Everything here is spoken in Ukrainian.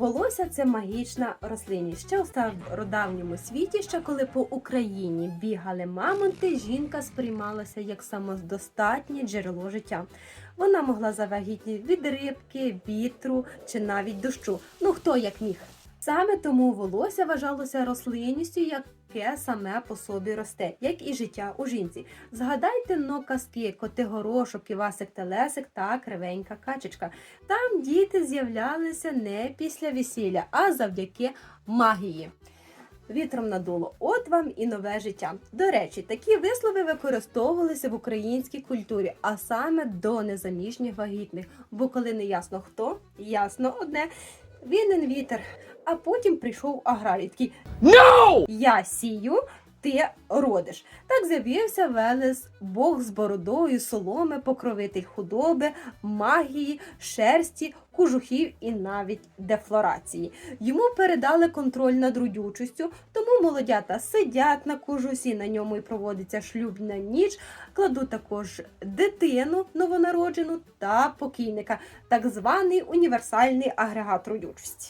Волосся це магічна рослинність. Ще у стародавньому світі, ще коли по Україні бігали мамонти, жінка сприймалася як самодостатнє джерело життя. Вона могла завагітніти від рибки, вітру чи навіть дощу. Ну хто як міг. Саме тому волосся вважалося рослинністю, яке саме по собі росте, як і життя у жінці. Згадайте но казки, Котигорошок, Івасик Телесик та Кривенька Качечка. Там діти з'являлися не після весілля, а завдяки магії. Вітром надуло, от вам і нове життя. До речі, такі вислови використовувалися в українській культурі, а саме до незаміжніх вагітних. Бо коли не ясно хто, ясно одне. Вінен вітер. А потім прийшов аграрій такий No! я сію, ти родиш. Так з'явився Велес, Бог з бородою, соломи, покровитель худоби, магії, шерсті, кожухів і навіть дефлорації. Йому передали контроль над родючістю, тому молодята сидять на кожусі, на ньому і проводиться шлюбна ніч. Кладуть також дитину новонароджену та покійника, так званий універсальний агрегат родючості.